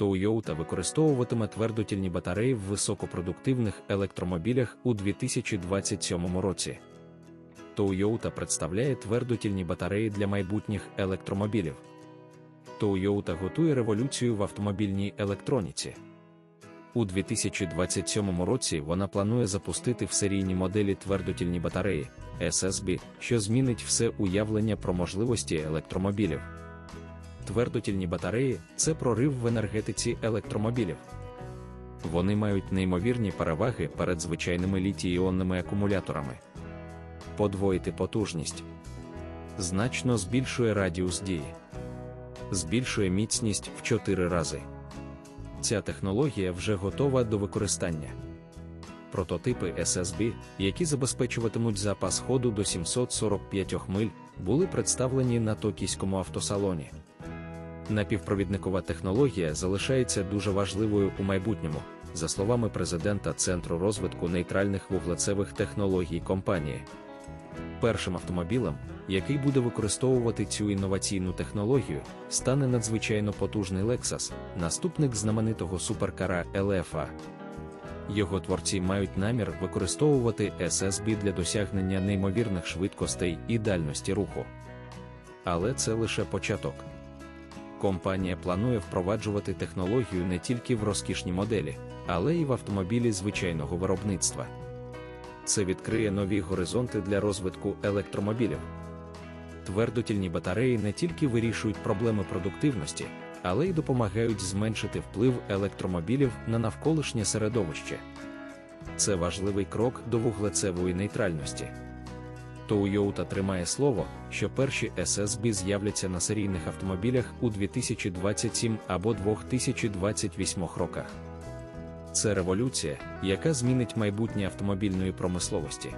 Toyota використовуватиме твердотільні батареї в високопродуктивних електромобілях у 2027 році. Toyota представляє твердотільні батареї для майбутніх електромобілів. Toyota готує революцію в автомобільній електроніці. У 2027 році вона планує запустити в серійні моделі твердотільні батареї SSB, що змінить все уявлення про можливості електромобілів. Твердотільні батареї це прорив в енергетиці електромобілів. Вони мають неймовірні переваги перед звичайними літій-іонними акумуляторами. Подвоїти потужність значно збільшує радіус дії, збільшує міцність в 4 рази. Ця технологія вже готова до використання. Прототипи SSB, які забезпечуватимуть запас ходу до 745 миль, були представлені на токійському автосалоні. Напівпровідникова технологія залишається дуже важливою у майбутньому, за словами президента Центру розвитку нейтральних вуглецевих технологій компанії. Першим автомобілем, який буде використовувати цю інноваційну технологію, стане надзвичайно потужний Lexus, наступник знаменитого суперкара LFA. Його творці мають намір використовувати SSB для досягнення неймовірних швидкостей і дальності руху. Але це лише початок. Компанія планує впроваджувати технологію не тільки в розкішні моделі, але й в автомобілі звичайного виробництва. Це відкриє нові горизонти для розвитку електромобілів. Твердотільні батареї не тільки вирішують проблеми продуктивності, але й допомагають зменшити вплив електромобілів на навколишнє середовище. Це важливий крок до вуглецевої нейтральності. Toyota тримає слово, що перші SSB з'являться на серійних автомобілях у 2027 або 2028 роках. Це революція, яка змінить майбутнє автомобільної промисловості.